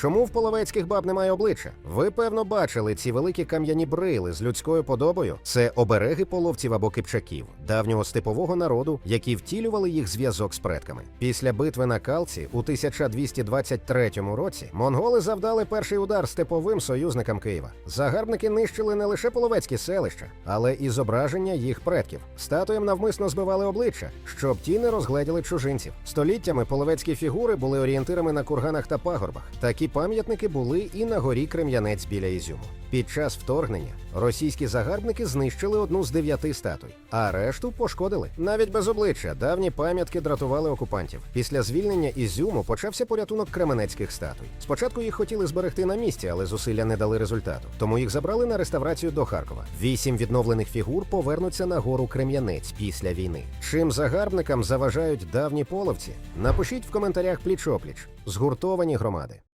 Чому в половецьких баб немає обличчя? Ви певно бачили ці великі кам'яні брили з людською подобою. Це обереги половців або кипчаків, давнього степового народу, які втілювали їх зв'язок з предками. Після битви на Калці у 1223 році монголи завдали перший удар степовим союзникам Києва. Загарбники нищили не лише половецькі селища, але і зображення їх предків. Статуям навмисно збивали обличчя, щоб ті не розгледіли чужинців. Століттями половецькі фігури були орієнтирами на курганах та пагорбах. Такі пам'ятники були і на горі Крем'янець біля Ізюму. Під час вторгнення російські загарбники знищили одну з дев'яти статуй, а решту пошкодили. Навіть без обличчя давні пам'ятки дратували окупантів. Після звільнення Ізюму почався порятунок кременецьких статуй. Спочатку їх хотіли зберегти на місці, але зусилля не дали результату. Тому їх забрали на реставрацію до Харкова. Вісім відновлених фігур повернуться на гору Крем'янець після війни. Чим загарбникам заважають давні половці? Напишіть в коментарях пліч-опліч. Згуртовані громади.